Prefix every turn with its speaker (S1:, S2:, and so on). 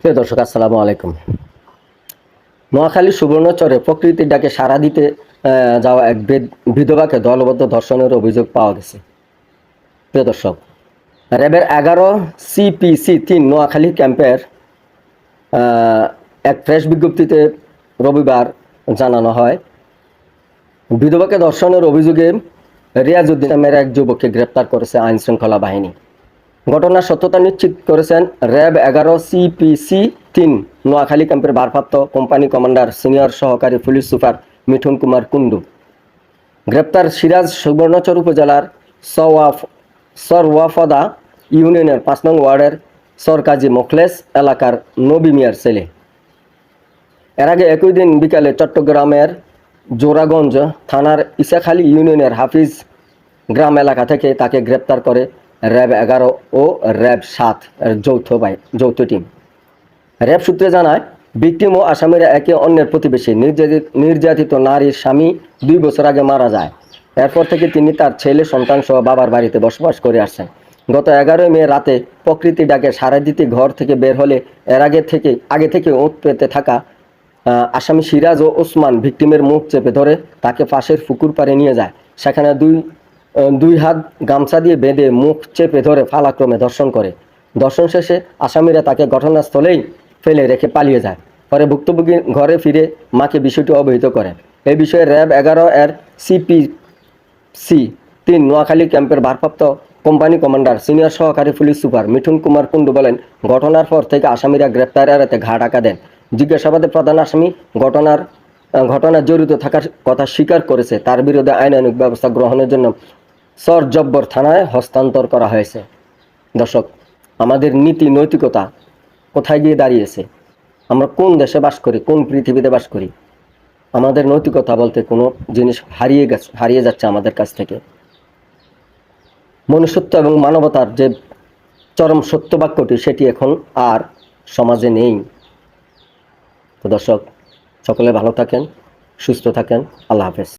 S1: প্রিয় দর্শক, আসসালামু আলাইকুম। নোয়াখালী সুবর্ণচরে প্রকৃতির ডাকে সাড়া দিতে যাওয়া এক বিধবাকে দলবদ্ধ ধর্ষণের অভিযোগ পাওয়া গেছে। প্রিয় দর্শক, র্যাবের এগারো সিপিসি তিন নোয়াখালী ক্যাম্পের এক প্রেস বিজ্ঞপ্তিতে রবিবার জানানো হয়, বিধবাকে ধর্ষণের অভিযোগে রিয়াজউদ্দিন নামের এক যুবককে গ্রেপ্তার করেছে আইন শৃঙ্খলা বাহিনী। ঘটনার সত্যতা নিশ্চিত করেছেন র্যাব এগারো সিপিসি তিন, নোয়াখালী ক্যাম্পের ভারপ্রাপ্ত কোম্পানি কমান্ডার সিনিয়র সহকারী পুলিশ সুপার মিঠুন কুমার কুন্ডু গ্রেপ্তার সিরাজ সুবর্ণচর উপজেলার সওয়াফ সরওয়াফদা ইউনিয়নের পাঁচ নং ওয়ার্ডের সরকাজি মোখলেস এলাকার নবী মিয়ার ছেলে। এর আগে একই দিন বিকালে চট্টগ্রামের জোরাগঞ্জ থানার ইসাখালী ইউনিয়নের হাফিজ গ্রাম এলাকা থেকে তাকে গ্রেপ্তার করে র্যাব এগারো ও র্যাব সাত যৌথ বাই, যৌথ টিম। র্যাব সূত্রে জানায়, ভিকটিম ও আসামিরা একে অন্যের প্রতিবেশী, নির্যাতিত নির্যাতিত নারীর স্বামী দুই বছর আগে মারা যায়। এরপর থেকে তিনি তার ছেলে, সন্তান সহ বাবার বাড়িতে বসবাস করে আসছেন। গত এগারোই মে রাতে প্রকৃতি ডাকে সারা দিতে ঘর থেকে বের হলে এর আগে থেকে আগে থেকে ওঁত পেতে থাকা আসামি সিরাজ ও ওসমান ভিকটিমের মুখ চেপে ধরে তাকে পাশের ফুকুর পাড়ে নিয়ে যায়। সেখানে দুই দুই হাত গামছা দিয়ে বেঁধে মুখ চেপে ধরে ফালাক্রমে ধর্ষণ করে। ধর্ষণ শেষে আসামিরা তাকে ঘটনাস্থলেই ফেলে রেখে পালিয়ে যায়। পরে ভুক্তভোগী ঘরে ফিরে মাকে বিষয়টি অবহিত করে। এই বিষয়ে র্যাব এগারো এর সিপি সি তিন নোয়াখালী ক্যাম্পের ভারপ্রাপ্ত কোম্পানি কমান্ডার সিনিয়র সহকারী পুলিশ সুপার মিঠুন কুমার কুণ্ডু বলেন ঘটনার পর থেকে আসামিরা গ্রেপ্তার এড়াতে ঘা ডাকা দেন। জিজ্ঞাসাবাদে প্রধান আসামি ঘটনার আহ, ঘটনায় জড়িত থাকার কথা স্বীকার করেছে। তার বিরুদ্ধে আইনানুগ ব্যবস্থা গ্রহণের জন্য সর জব্বর থানায় হস্তান্তর করা হয়েছে। দর্শক, আমাদের নীতি নৈতিকতা কোথায় গিয়ে দাঁড়িয়েছে? আমরা কোন দেশে বাস করি, কোন পৃথিবীতে বাস করি? আমাদের নৈতিকতা বলতে কোনো জিনিস হারিয়ে গেছে, হারিয়ে যাচ্ছে আমাদের কাছ থেকে। মনুষ্যত্ব এবং মানবতার যে চরম সত্য বাক্যটি সেটি এখন আর সমাজে নেই। তো দর্শক, সকলে ভালো থাকেন, সুস্থ থাকেন, আল্লাহ হাফেজ।